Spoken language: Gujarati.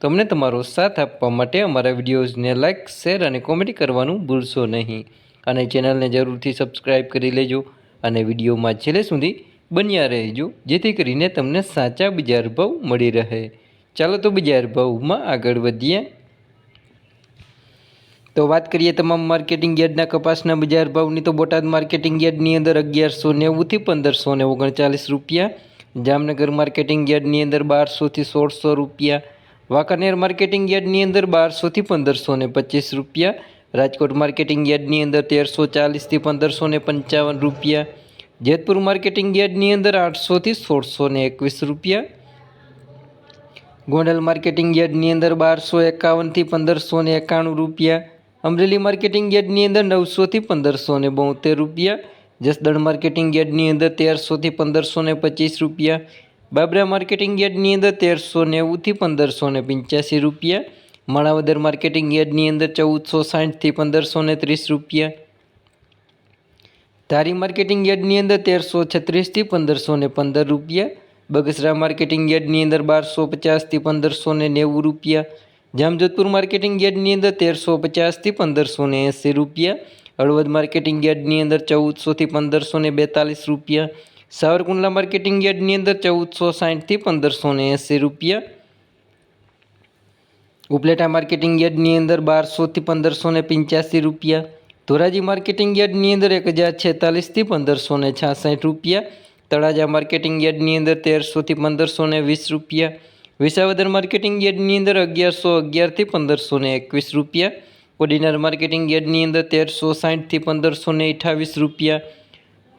તો અમને તમારો સાથ આપવા માટે અમારા વિડીયોઝને લાઇક શેર અને કોમેન્ટ કરવાનું ભૂલશો નહીં. અને ચેનલને જરૂરથી સબસ્ક્રાઈબ કરી લેજો અને વિડીયોમાં છેલ્લે સુધી બન્યા રહેજો, જેથી કરીને તમને સાચા બજાર ભાવ મળી રહે. ચાલો તો બજાર ભાવમાં આગળ વધીએ. તો વાત કરીએ તમામ માર્કેટિંગ યાર્ડના કપાસના બજાર ભાવની, તો બોટાદ માર્કેટિંગ યાર્ડની અંદર અગિયારસો નેવુંથી પંદરસો ને ઓગણચાલીસ રૂપિયા. જામનગર માર્કેટિંગ યાર્ડની અંદર બારસોથી સોળસો રૂપિયા. વાંકાનેર માર્કેટિંગ યાર્ડની અંદર બારસોથી પંદરસો ને પચીસ રૂપિયા, રાજકોટ માર્કેટિંગ યાર્ડની અંદર તેરસો ચાલીસથી પંદરસો ને પંચાવન રૂપિયા, જેતપુર માર્કેટિંગ યાર્ડની અંદર આઠસોથી સોળસો ને એકવીસ રૂપિયા, ગોંડલ માર્કેટિંગ યાર્ડની અંદર બારસો એકાવનથી પંદરસો ને એકાણું રૂપિયા, અમરેલી માર્કેટિંગ યાર્ડની અંદર નવસોથી પંદરસો ને બોતેર રૂપિયા, જસદણ માર્કેટિંગ યાર્ડની અંદર તેરસોથી પંદરસો ને પચીસ રૂપિયા બાબરા માર્કેટિંગ યાર્ડની અંદર તેરસો નેવુંથી પંદરસો ને પંચ્યાસી રૂપિયા. માણાવદર માર્કેટિંગ યાર્ડની અંદર ચૌદસો સાઠથી પંદરસો ને ત્રીસ રૂપિયા. ધારી માર્કેટિંગ યાર્ડની અંદર તેરસો છત્રીસથી પંદરસો ને પંદર રૂપિયા. બગસરા માર્કેટિંગ યાર્ડની અંદર બારસો પચાસથી પંદરસો ને નેવું રૂપિયા. જામજોધપુર માર્કેટિંગ યાર્ડની અંદર તેરસો પચાસથી પંદરસો ને એંસી રૂપિયા. હળવદ માર્કેટિંગ યાર્ડની અંદર ચૌદસોથી પંદરસો ને બેતાલીસ રૂપિયા. સાવરકુંડલા માર્કેટિંગ યાર્ડની અંદર ચૌદસો સાઠથી પંદરસો ને એંસી રૂપિયા. ઉપલેટા માર્કેટિંગ યાર્ડની અંદર બારસોથી પંદરસો ને પંચ્યાસી રૂપિયા. ધોરાજી માર્કેટિંગ યાર્ડની અંદર એક હજાર છેતાલીસથી પંદરસો ને છાસઠ રૂપિયા. તળાજા માર્કેટિંગ યાર્ડની અંદર તેરસોથી પંદરસો ને વીસ રૂપિયા. વિસાવદર માર્કેટિંગ યાર્ડની અંદર અગિયારસો અગિયારથી પંદરસો ને એકવીસ રૂપિયા. ઓડિનર માર્કેટિંગ યાર્ડની અંદર તેરસો સાઠથી પંદરસો ને અઠાવીસ રૂપિયા.